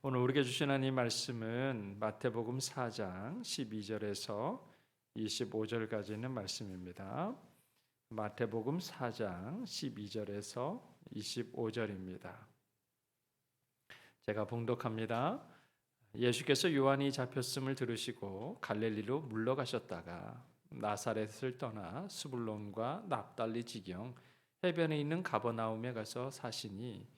오늘 우리에게 주시는 이 말씀은 마태복음 4장 12절에서 25절까지 있는 말씀입니다. 마태복음 4장 12절에서 25절입니다. 제가 봉독합니다. 예수께서 요한이 잡혔음을 들으시고 갈릴리로 물러가셨다가 나사렛을 떠나 스불론과 납달리 지경 해변에 있는 가버나움에 가서 사시니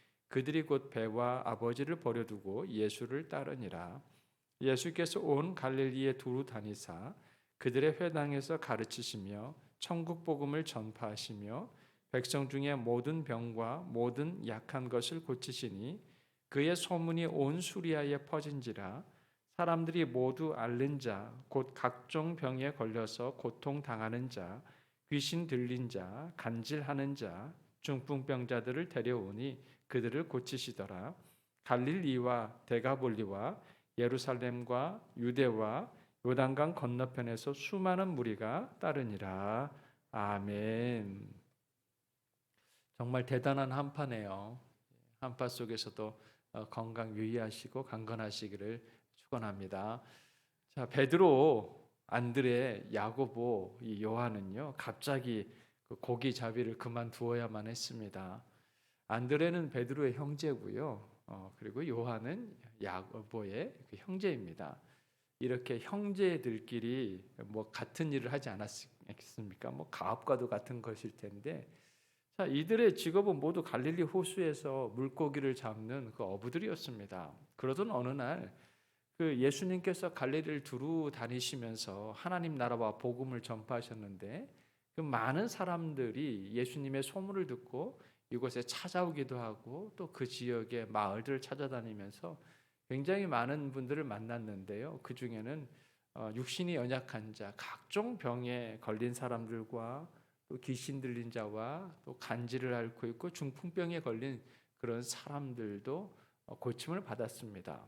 그들이 곧 배와 아버지를 버려두고 예수를 따르니라. 예수께서 온 갈릴리에 두루 다니사 그들의 회당에서 가르치시며 천국 복음을 전파하시며 백성 중에 모든 병과 모든 약한 것을 고치시니 그의 소문이 온 수리아에 퍼진지라 사람들이 모두 앓는 자 곧 각종 병에 걸려서 고통 당하는 자 귀신 들린 자 간질하는 자 중풍병자들을 데려오니 그들을 고치시더라. 갈릴리와 데가볼리와 예루살렘과 유대와 요단강 건너편에서 수많은 무리가 따르니라. 아멘. 정말 대단한 한파네요. 한파 속에서도 어, 건강 유의하시고 강건하시기를 축원합니다. 자, 베드로, 안드레, 야고보, 이 요한은요. 갑자기 그 고기 자비를 그만두어야만 했습니다. 안드레는 베드로의 형제고요. 어, 그리고 요한은 야고보의 그 형제입니다. 이렇게 형제들끼리 뭐 같은 일을 하지 않았겠습니까? 뭐 가업과도 같은 것일 텐데, 자 이들의 직업은 모두 갈릴리 호수에서 물고기를 잡는 그 어부들이었습니다. 그러던 어느 날 그 예수님께서 갈릴리를 두루 다니시면서 하나님 나라와 복음을 전파하셨는데 그 많은 사람들이 예수님의 소문을 듣고 이곳에 찾아오기도 하고 또 그 지역의 마을들을 찾아다니면서 굉장히 많은 분들을 만났는데요. 그 중에는 어, 육신이 연약한 자, 각종 병에 걸린 사람들과 또 귀신 들린 자와 또 간질을 앓고 있고 중풍병에 걸린 그런 사람들도 어, 고침을 받았습니다.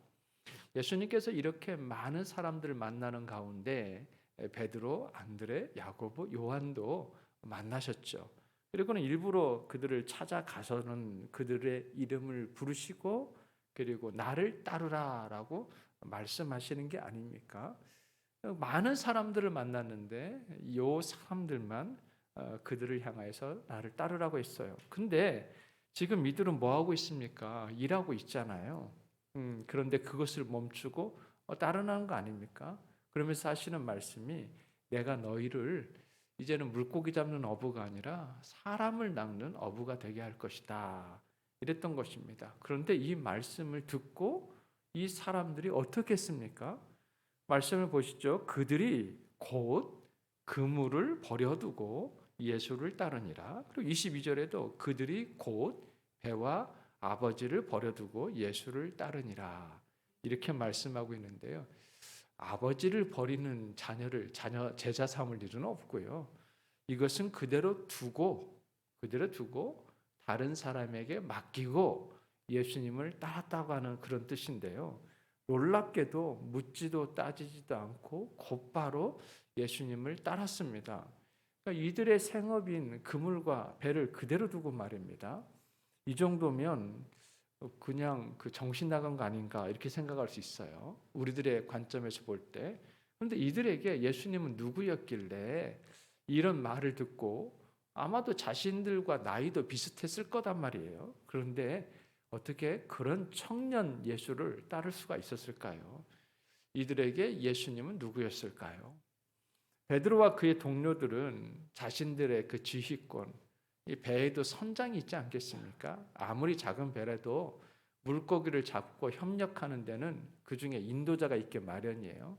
예수님께서 이렇게 많은 사람들을 만나는 가운데 베드로, 안드레, 야고보, 요한도 만나셨죠. 그리고는 일부러 그들을 찾아가서는 그들의 이름을 부르시고 그리고 나를 따르라라고 말씀하시는 게 아닙니까? 많은 사람들을 만났는데 요 사람들만 어, 그들을 향하여서 나를 따르라고 했어요. 근데 지금 이들은 뭐 하고 있습니까? 일하고 있잖아요. 음, 그런데 그것을 멈추고 어, 따르는 거 아닙니까? 그러면서 하시는 말씀이 내가 너희를 이제는 물고기 잡는 어부가 아니라 사람을 낚는 어부가 되게 할 것이다. 이랬던 것입니다. 그런데 이 말씀을 듣고 이 사람들이 어떻게 했습니까? 말씀을 보시죠. 그들이 곧 그물을 버려두고 예수를 따르니라. 그리고 22절에도 그들이 곧 배와 아버지를 버려두고 예수를 따르니라. 이렇게 말씀하고 있는데요. 아버지를 버리는 자녀를 자녀 제자 삼을 일은 없고요. 이것은 그대로 두고 그대로 두고 다른 사람에게 맡기고 예수님을 따랐다고 하는 그런 뜻인데요. 놀랍게도 묻지도 따지지도 않고 곧바로 예수님을 따랐습니다. 그러니까 이들의 생업인 그물과 배를 그대로 두고 말입니다. 이 정도면 그냥 그 정신 나간 거 아닌가 이렇게 생각할 수 있어요. 우리들의 관점에서 볼 때. 그런데 이들에게 예수님은 누구였길래 이런 말을 듣고 아마도 자신들과 나이도 비슷했을 거단 말이에요. 그런데 어떻게 그런 청년 예수를 따를 수가 있었을까요? 이들에게 예수님은 누구였을까요? 베드로와 그의 동료들은 자신들의 그 지휘권, 이 배에도 선장이 있지 않겠습니까? 아무리 작은 배라도 물고기를 잡고 협력하는 데는 그 중에 인도자가 있게 마련이에요.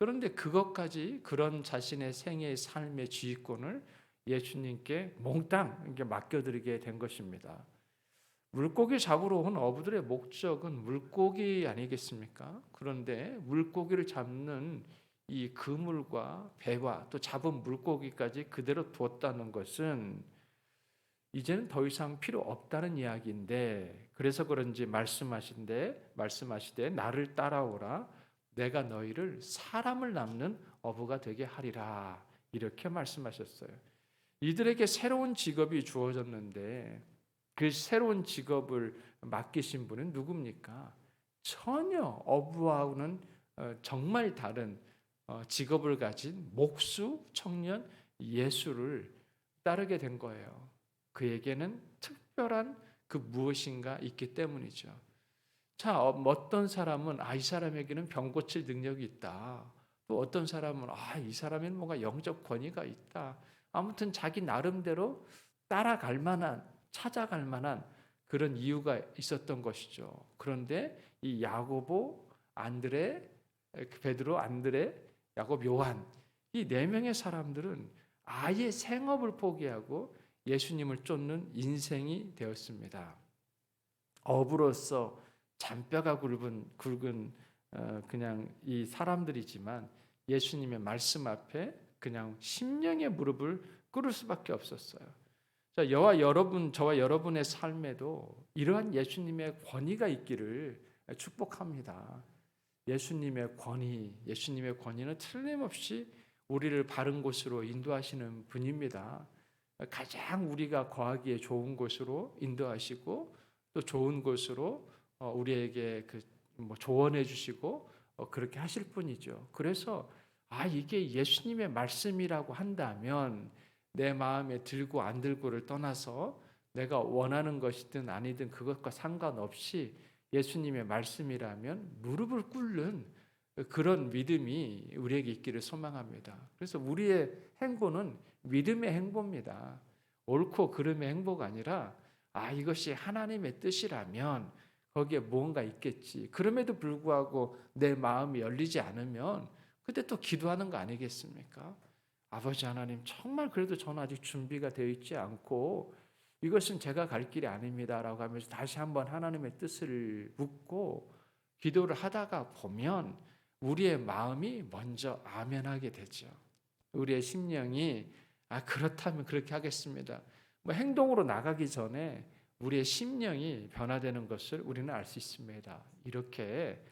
그런데 그것까지 그런 자신의 생애의 삶의 지휘권을 예수님께 몽땅 이렇게 맡겨드리게 된 것입니다. 물고기 잡으러 온 어부들의 목적은 물고기 아니겠습니까? 그런데 물고기를 잡는 이 그물과 배와 또 잡은 물고기까지 그대로 두었다는 것은 이제는 더 이상 필요 없다는 이야기인데 그래서 그런지 말씀하신데 말씀하시되 나를 따라오라 내가 너희를 사람을 남는 어부가 되게 하리라 이렇게 말씀하셨어요. 이들에게 새로운 직업이 주어졌는데 그 새로운 직업을 맡기신 분은 누굽니까? 전혀 어부하고는 어, 정말 다른 어, 직업을 가진 목수 청년 예수를 따르게 된 거예요. 그에게는 특별한 그 무엇인가 있기 때문이죠. 자, 어, 어떤 사람은 아, 이 사람에게는 병 고칠 능력이 있다. 또 어떤 사람은 아, 이 사람에는 뭔가 영적 권위가 있다. 아무튼 자기 나름대로 따라갈 만한, 찾아갈 만한 그런 이유가 있었던 것이죠. 그런데 이 야고보, 안드레, 그 베드로, 안드레, 야곱, 요한 이 네 명의 사람들은 아예 생업을 포기하고 예수님을 쫓는 인생이 되었습니다. 어부로서 잔뼈가 굵은 굵은 어, 그냥 이 사람들이지만 예수님의 말씀 앞에 그냥 심령의 무릎을 꿇을 수밖에 없었어요. 자, 여와 여러분, 저와 여러분의 삶에도 이러한 예수님의 권위가 있기를 축복합니다. 예수님의 권위, 예수님의 권위는 틀림없이 우리를 바른 곳으로 인도하시는 분입니다. 가장 우리가 거하기에 좋은 곳으로 인도하시고 또 좋은 곳으로 어, 우리에게 그 뭐 조언해 주시고 어, 그렇게 하실 분이죠. 그래서 아 이게 예수님의 말씀이라고 한다면 내 마음에 들고 안 들고를 떠나서 내가 원하는 것이든 아니든 그것과 상관없이 예수님의 말씀이라면 무릎을 꿇는 그런 믿음이 우리에게 있기를 소망합니다. 그래서 우리의 행보는 믿음의 행보입니다. 옳고 그름의 행보가 아니라 아 이것이 하나님의 뜻이라면 거기에 뭔가 있겠지. 그럼에도 불구하고 내 마음이 열리지 않으면 그때 또 기도하는 거 아니겠습니까? 아버지 하나님 정말 그래도 저는 아직 준비가 되어 있지 않고 이것은 제가 갈 길이 아닙니다라고 하면서 다시 한번 하나님의 뜻을 묻고 기도를 하다가 보면 우리의 마음이 먼저 아멘하게 되죠. 우리의 심령이 아 그렇다면 그렇게 하겠습니다. 뭐 행동으로 나가기 전에 우리의 심령이 변화되는 것을 우리는 알 수 있습니다. 이렇게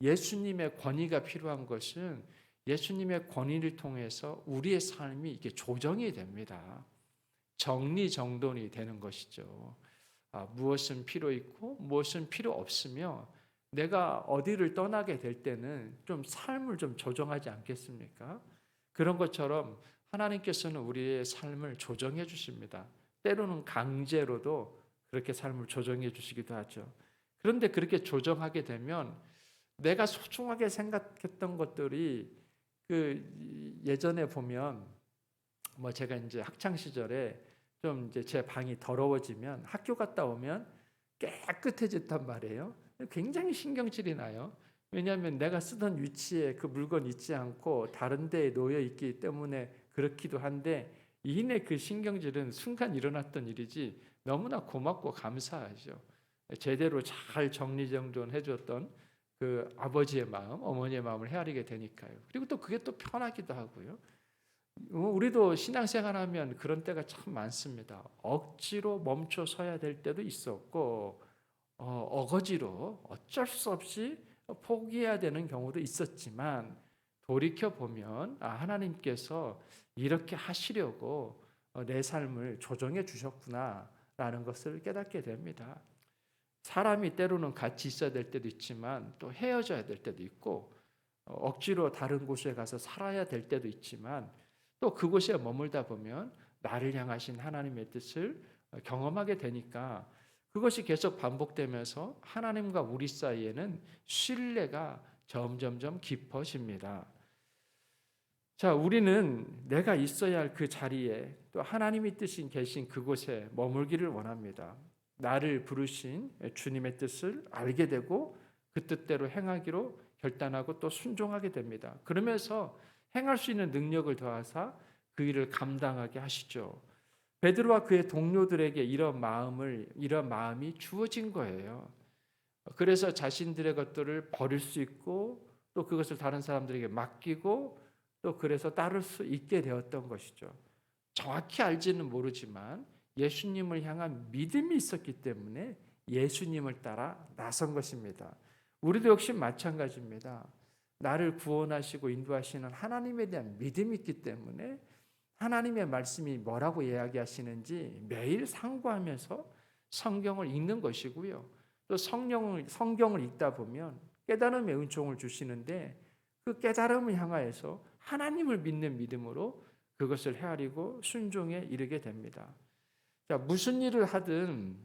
예수님의 권위가 필요한 것은 예수님의 권위를 통해서 우리의 삶이 이게 조정이 됩니다. 정리정돈이 되는 것이죠. 아, 무엇은 필요 있고 무엇은 필요 없으며 내가 어디를 떠나게 될 때는 좀 삶을 좀 조정하지 않겠습니까? 그런 것처럼 하나님께서는 우리의 삶을 조정해 주십니다. 때로는 강제로도 그렇게 삶을 조정해 주시기도 하죠. 그런데 그렇게 조정하게 되면 내가 소중하게 생각했던 것들이 그 예전에 보면 뭐 제가 이제 학창 시절에 좀 이제 제 방이 더러워지면 학교 갔다 오면 깨끗해졌단 말이에요. 굉장히 신경질이 나요. 왜냐하면 내가 쓰던 위치에 그 물건 있지 않고 다른 데에 놓여 있기 때문에 그렇기도 한데 이내 그 신경질은 순간 일어났던 일이지 너무나 고맙고 감사하죠. 제대로 잘 정리정돈 해 줬던 그 아버지의 마음, 어머니의 마음을 헤아리게 되니까요. 그리고 또 그게 또 편하기도 하고요. 어, 우리도 신앙생활하면 그런 때가 참 많습니다. 억지로 멈춰 서야 될 때도 있었고 어, 어거지로 어쩔 수 없이 포기해야 되는 경우도 있었지만 돌이켜 보면 아, 하나님께서 이렇게 하시려고 어, 내 삶을 조정해 주셨구나 라는 것을 깨닫게 됩니다. 사람이 때로는 같이 있어야 될 때도 있지만 또 헤어져야 될 때도 있고 어, 억지로 다른 곳에 가서 살아야 될 때도 있지만 또 그곳에 머물다 보면 나를 향하신 하나님의 뜻을 경험하게 되니까 그것이 계속 반복되면서 하나님과 우리 사이에는 신뢰가 점점점 깊어집니다. 자, 우리는 내가 있어야 할 그 자리에 또 하나님이 뜻인 계신 그곳에 머물기를 원합니다. 나를 부르신 주님의 뜻을 알게 되고 그 뜻대로 행하기로 결단하고 또 순종하게 됩니다. 그러면서 행할 수 있는 능력을 더하사 그 일을 감당하게 하시죠. 베드로와 그의 동료들에게 이런 마음을 이런 마음이 주어진 거예요. 그래서 자신들의 것들을 버릴 수 있고 또 그것을 다른 사람들에게 맡기고 또 그래서 따를 수 있게 되었던 것이죠. 정확히 알지는 모르지만 예수님을 향한 믿음이 있었기 때문에 예수님을 따라 나선 것입니다. 우리도 역시 마찬가지입니다. 나를 구원하시고 인도하시는 하나님에 대한 믿음이 있기 때문에 하나님의 말씀이 뭐라고 이야기하시는지 매일 상고하면서 성경을 읽는 것이고요. 또 성령을 성경을 읽다 보면 깨달음의 은총을 주시는데 그 깨달음을 향하여서 하나님을 믿는 믿음으로 그것을 헤아리고 순종에 이르게 됩니다. 자, 무슨 일을 하든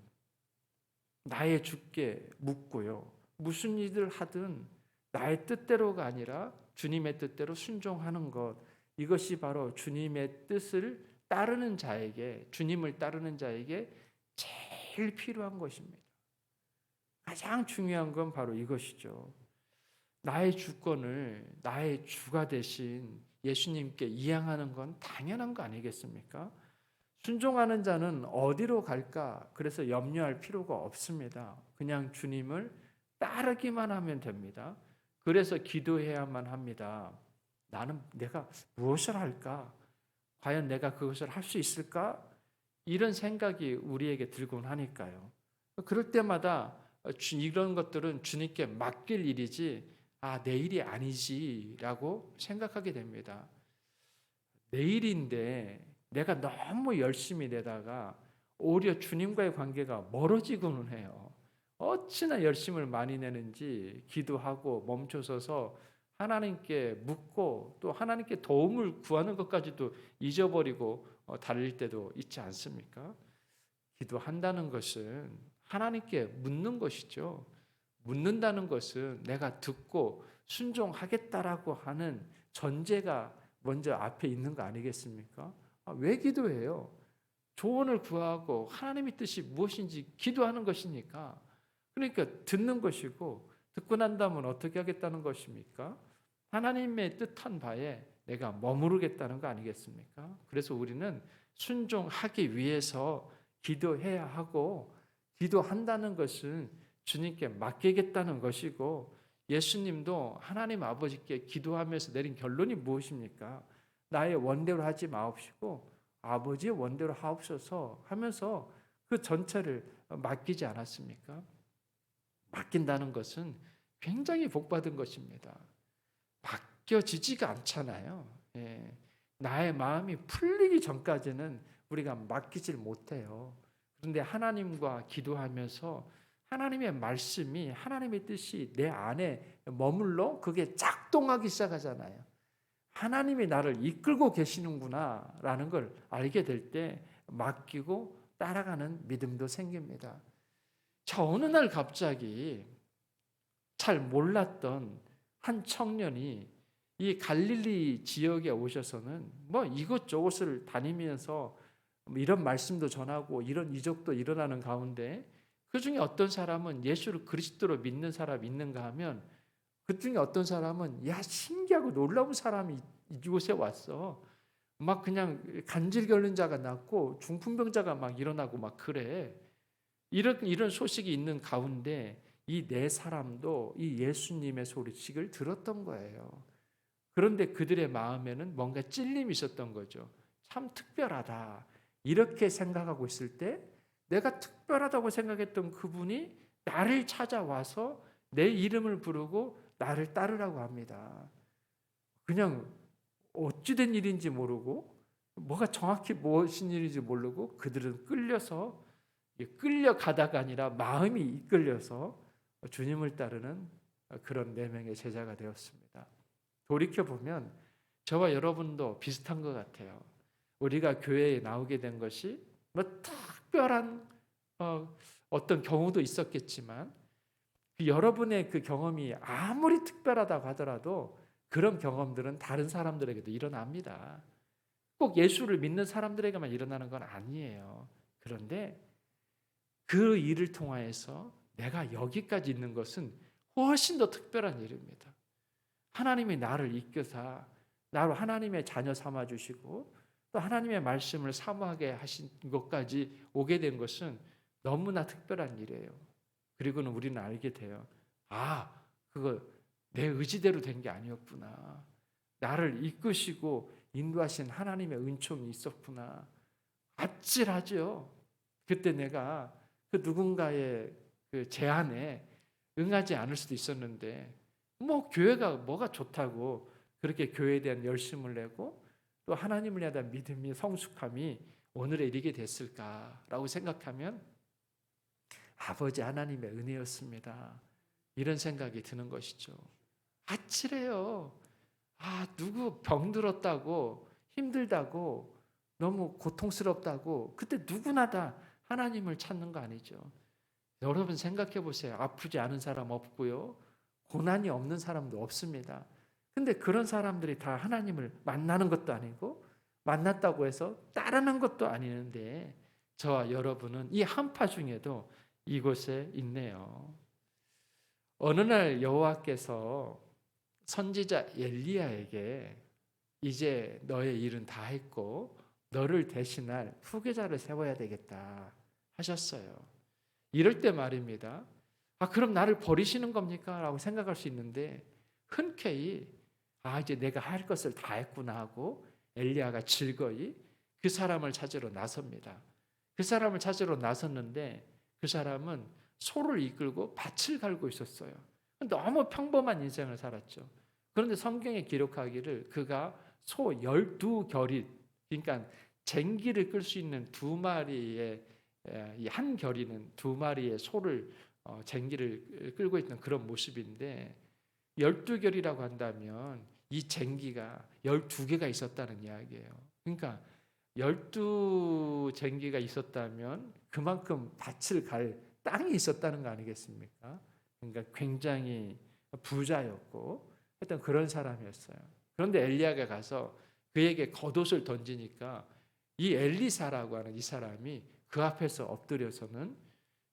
나의 주께 묻고요. 무슨 일을 하든 나의 뜻대로가 아니라 주님의 뜻대로 순종하는 것. 이것이 바로 주님의 뜻을 따르는 자에게, 주님을 따르는 자에게 제일 필요한 것입니다. 가장 중요한 건 바로 이것이죠. 나의 주권을 나의 주가 대신 예수님께 이양하는 건 당연한 거 아니겠습니까? 순종하는 자는 어디로 갈까? 그래서 염려할 필요가 없습니다. 그냥 주님을 따르기만 하면 됩니다. 그래서 기도해야만 합니다. 나는 내가 무엇을 할까? 과연 내가 그것을 할 수 있을까? 이런 생각이 우리에게 들곤 하니까요. 그럴 때마다 이런 것들은 주님께 맡길 일이지, 아, 내 일이 아니지라고 생각하게 됩니다. 내일인데 내가 너무 열심히 내다가 오히려 주님과의 관계가 멀어지고는 해요. 어찌나 열심을 많이 내는지 기도하고 멈춰서서 하나님께 묻고 또 하나님께 도움을 구하는 것까지도 잊어버리고 어, 달릴 때도 있지 않습니까? 기도한다는 것은 하나님께 묻는 것이죠. 묻는다는 것은 내가 듣고 순종하겠다라고 하는 전제가 먼저 앞에 있는 거 아니겠습니까? 아, 왜 기도해요? 조언을 구하고 하나님의 뜻이 무엇인지 기도하는 것이니까. 그러니까 듣는 것이고 듣고 난 다음은 어떻게 하겠다는 것입니까? 하나님의 뜻한 바에 내가 머무르겠다는 거 아니겠습니까? 그래서 우리는 순종하기 위해서 기도해야 하고 기도한다는 것은 주님께 맡기겠다는 것이고 예수님도 하나님 아버지께 기도하면서 내린 결론이 무엇입니까? 나의 원대로 하지 마옵시고 아버지의 원대로 하옵소서 하면서 그 전체를 맡기지 않았습니까? 맡긴다는 것은 굉장히 복받은 것입니다. 맡겨지지가 않잖아요. 예. 나의 마음이 풀리기 전까지는 우리가 맡기질 못해요. 그런데 하나님과 기도하면서 하나님의 말씀이 하나님의 뜻이 내 안에 머물러 그게 작동하기 시작하잖아요. 하나님이 나를 이끌고 계시는구나라는 걸 알게 될 때 맡기고 따라가는 믿음도 생깁니다. 자, 어느 날 갑자기 잘 몰랐던 한 청년이 이 갈릴리 지역에 오셔서는 뭐 이것저것을 다니면서 이런 말씀도 전하고 이런 이적도 일어나는 가운데 그 중에 어떤 사람은 예수를 그리스도로 믿는 사람 있는가 하면 그 중에 어떤 사람은 야 신기하고 놀라운 사람이 이곳에 왔어. 막 그냥 간질 결린 자가 났고 중풍병자가 막 일어나고 막 그래. 이런 이런 소식이 있는 가운데 이 네 사람도 이 예수님의 소리식을 들었던 거예요. 그런데 그들의 마음에는 뭔가 찔림이 있었던 거죠. 참 특별하다. 이렇게 생각하고 있을 때 내가 특별하다고 생각했던 그분이 나를 찾아와서 내 이름을 부르고 나를 따르라고 합니다. 그냥 어찌된 일인지 모르고 뭐가 정확히 무엇인 일인지 모르고 그들은 끌려서 끌려가다가 아니라 마음이 이끌려서 주님을 따르는 그런 네 명의 제자가 되었습니다. 돌이켜 보면 저와 여러분도 비슷한 것 같아요. 우리가 교회에 나오게 된 것이 뭐 특별한 어, 어떤 경우도 있었겠지만 그 여러분의 그 경험이 아무리 특별하다고 하더라도 그런 경험들은 다른 사람들에게도 일어납니다. 꼭 예수를 믿는 사람들에게만 일어나는 건 아니에요. 그런데 그 일을 통하여서 내가 여기까지 있는 것은 훨씬 더 특별한 일입니다. 하나님이 나를 이끄사 나를 하나님의 자녀 삼아 주시고 또 하나님의 말씀을 사모하게 하신 것까지 오게 된 것은 너무나 특별한 일이에요. 그리고는 우리는 알게 돼요. 아, 그거 내 의지대로 된 게 아니었구나. 나를 이끄시고 인도하신 하나님의 은총이 있었구나. 아찔하죠. 그때 내가 그 누군가의 그 제안에 응하지 않을 수도 있었는데 뭐 교회가 뭐가 좋다고 그렇게 교회에 대한 열심을 내고 또 하나님을 대한 믿음이 성숙함이 오늘에 이르게 됐을까라고 생각하면 아버지 하나님의 은혜였습니다. 이런 생각이 드는 것이죠. 아찔해요. 아, 누구 병들었다고 힘들다고 너무 고통스럽다고 그때 누구나 다 하나님을 찾는 거 아니죠. 여러분 생각해 보세요. 아프지 않은 사람 없고요. 고난이 없는 사람도 없습니다. 근데 그런 사람들이 다 하나님을 만나는 것도 아니고 만났다고 해서 따르는 것도 아니는데 저와 여러분은 이 한파 중에도 이곳에 있네요. 어느 날 여호와께서 선지자 엘리야에게 이제 너의 일은 다 했고 너를 대신할 후계자를 세워야 되겠다 하셨어요. 이럴 때 말입니다. 아 그럼 나를 버리시는 겁니까? 라고 생각할 수 있는데 흔쾌히 아 이제 내가 할 것을 다 했구나 하고 엘리야가 즐거이 그 사람을 찾으러 나섭니다. 그 사람을 찾으러 나섰는데 그 사람은 소를 이끌고 밭을 갈고 있었어요. 너무 평범한 인생을 살았죠. 그런데 성경에 기록하기를 그가 소 12결이 그러니까 쟁기를 끌 수 있는 두 마리의 한 결이는 두 마리의 소를 어, 쟁기를 끌고 있는 그런 모습인데 12결이라고 한다면 이 쟁기가 12개가 있었다는 이야기예요. 그러니까 12 쟁기가 있었다면 그만큼 밭을 갈 땅이 있었다는 거 아니겠습니까? 그러니까 굉장히 부자였고 하여튼 그런 사람이었어요. 그런데 엘리야가 가서 그에게 겉옷을 던지니까 이 엘리사라고 하는 이 사람이 그 앞에서 엎드려서는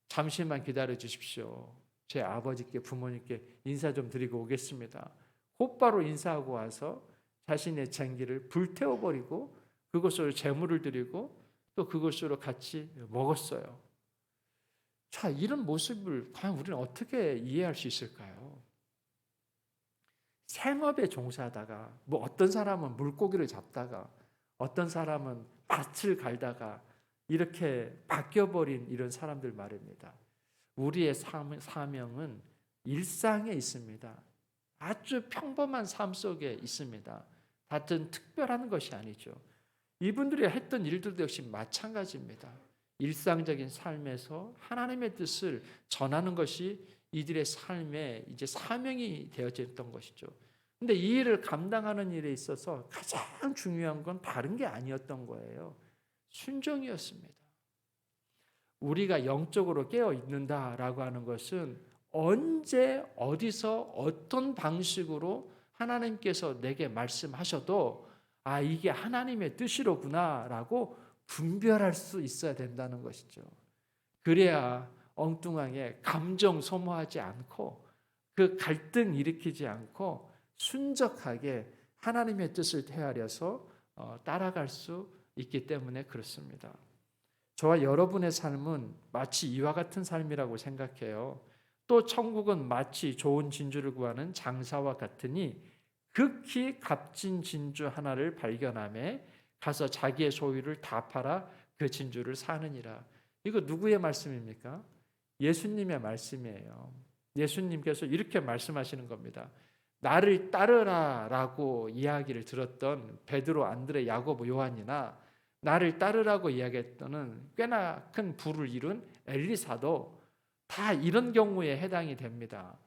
잠시만 기다려 주십시오. 제 아버지께 부모님께 인사 좀 드리고 오겠습니다. 곧바로 인사하고 와서 자신의 쟁기를 불태워 버리고 그것으로 제물을 드리고 또 그것으로 같이 먹었어요. 자, 이런 모습을 과연 우리는 어떻게 이해할 수 있을까요? 생업에 종사하다가 뭐 어떤 사람은 물고기를 잡다가 어떤 사람은 밭을 갈다가 이렇게 바뀌어 버린 이런 사람들 말입니다. 우리의 사명은 일상에 있습니다. 아주 평범한 삶 속에 있습니다. 같은 특별한 것이 아니죠. 이분들이 했던 일들도 역시 마찬가지입니다. 일상적인 삶에서 하나님의 뜻을 전하는 것이 이들의 삶에 이제 사명이 되어졌던 것이죠. 근데 이 일을 감당하는 일에 있어서 가장 중요한 건 다른 게 아니었던 거예요. 순종이었습니다. 우리가 영적으로 깨어 있는다라고 하는 것은 언제 어디서 어떤 방식으로 하나님께서 내게 말씀하셔도 아 이게 하나님의 뜻이로구나라고 분별할 수 있어야 된다는 것이죠. 그래야 엉뚱하게 감정 소모하지 않고 그 갈등 일으키지 않고 순적하게 하나님의 뜻을 헤아려서 어, 따라갈 수 있기 때문에 그렇습니다. 저와 여러분의 삶은 마치 이와 같은 삶이라고 생각해요. 또 천국은 마치 좋은 진주를 구하는 장사와 같으니 극히 값진 진주 하나를 발견함에 가서 자기의 소유를 다 팔아 그 진주를 사느니라. 이거 누구의 말씀입니까? 예수님의 말씀이에요. 예수님께서 이렇게 말씀하시는 겁니다. 나를 따르라라고 이야기를 들었던 베드로, 안드레, 야고보, 요한이나 나를 따르라고 이야기했던 꽤나 큰 부를 이룬 엘리사도 다 이런 경우에 해당이 됩니다.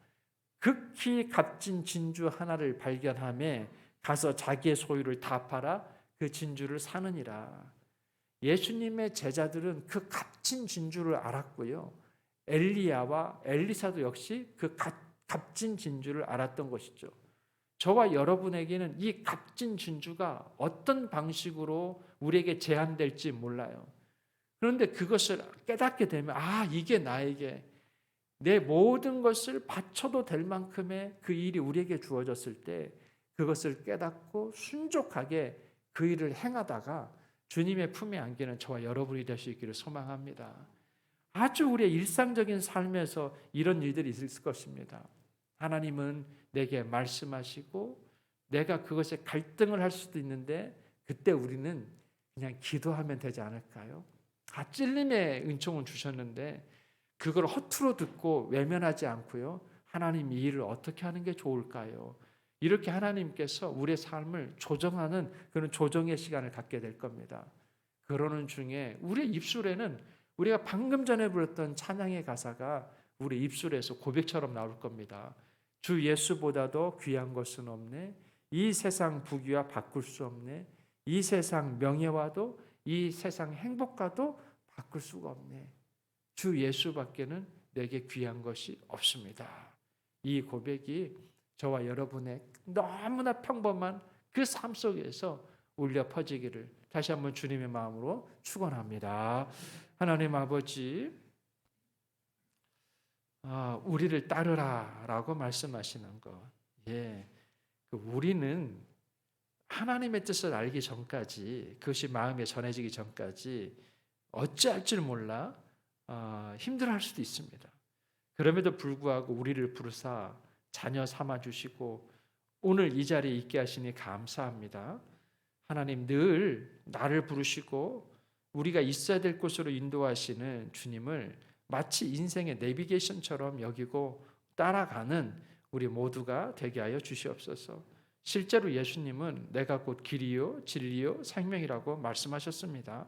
극히 값진 진주 하나를 발견함에 가서 자기의 소유를 다 팔아 그 진주를 사느니라. 예수님의 제자들은 그 값진 진주를 알았고요. 엘리야와 엘리사도 역시 그 값- 값진 진주를 알았던 것이죠. 저와 여러분에게는 이 값진 진주가 어떤 방식으로 우리에게 제한될지 몰라요. 그런데 그것을 깨닫게 되면 아 이게 나에게 내 모든 것을 바쳐도 될 만큼의 그 일이 우리에게 주어졌을 때 그것을 깨닫고 순종하게 그 일을 행하다가 주님의 품에 안기는 저와 여러분이 될 수 있기를 소망합니다. 아주 우리의 일상적인 삶에서 이런 일들이 있을 것입니다. 하나님은 내게 말씀하시고 내가 그것에 갈등을 할 수도 있는데 그때 우리는 그냥 기도하면 되지 않을까요? 아 찔림의 은총은 주셨는데 그걸 허투루 듣고 외면하지 않고요. 하나님 이 일을 어떻게 하는 게 좋을까요? 이렇게 하나님께서 우리의 삶을 조정하는 그런 조정의 시간을 갖게 될 겁니다. 그러는 중에 우리의 입술에는 우리가 방금 전에 불렀던 찬양의 가사가 우리 입술에서 고백처럼 나올 겁니다. 주 예수보다도 귀한 것은 없네. 이 세상 부귀와 바꿀 수 없네. 이 세상 명예와도 이 세상 행복과도 바꿀 수가 없네. 주 예수밖에는 내게 귀한 것이 없습니다. 이 고백이 저와 여러분의 너무나 평범한 그 삶 속에서 울려 퍼지기를 다시 한번 주님의 마음으로 축원합니다. 하나님 아버지, 아, 우리를 따르라라고 말씀하시는 것, 예, 그 우리는 하나님의 뜻을 알기 전까지 그것이 마음에 전해지기 전까지 어찌할 줄 몰라 어, 힘들어할 수도 있습니다. 그럼에도 불구하고 우리를 부르사 자녀 삼아 주시고 오늘 이 자리에 있게 하시니 감사합니다. 하나님 늘 나를 부르시고 우리가 있어야 될 곳으로 인도하시는 주님을 마치 인생의 내비게이션처럼 여기고 따라가는 우리 모두가 되게 하여 주시옵소서. 실제로 예수님은 내가 곧 길이요 진리요 생명이라고 말씀하셨습니다.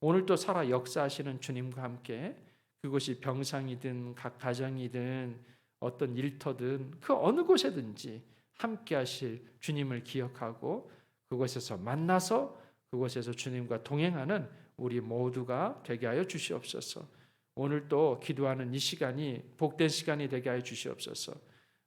오늘도 살아 역사하시는 주님과 함께 그것이 병상이든 각 가정이든 어떤 일터든 그 어느 곳에든지 함께 하실 주님을 기억하고 그곳에서 만나서 그곳에서 주님과 동행하는 우리 모두가 되게 하여 주시옵소서. 오늘도 기도하는 이 시간이 복된 시간이 되게 하여 주시옵소서.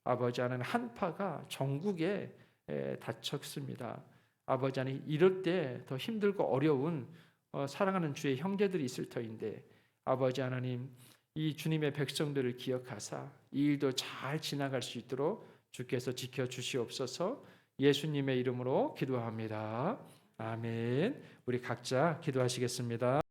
아버지 하나님 한파가 전국에 에, 닥쳤습니다. 아버지 하나님 이럴 때 더 힘들고 어려운 어, 사랑하는 주의 형제들이 있을 터인데 아버지 하나님 이 주님의 백성들을 기억하사 이 일도 잘 지나갈 수 있도록 주께서 지켜 주시옵소서. 예수님의 이름으로 기도합니다. 아멘. 우리 각자 기도하시겠습니다.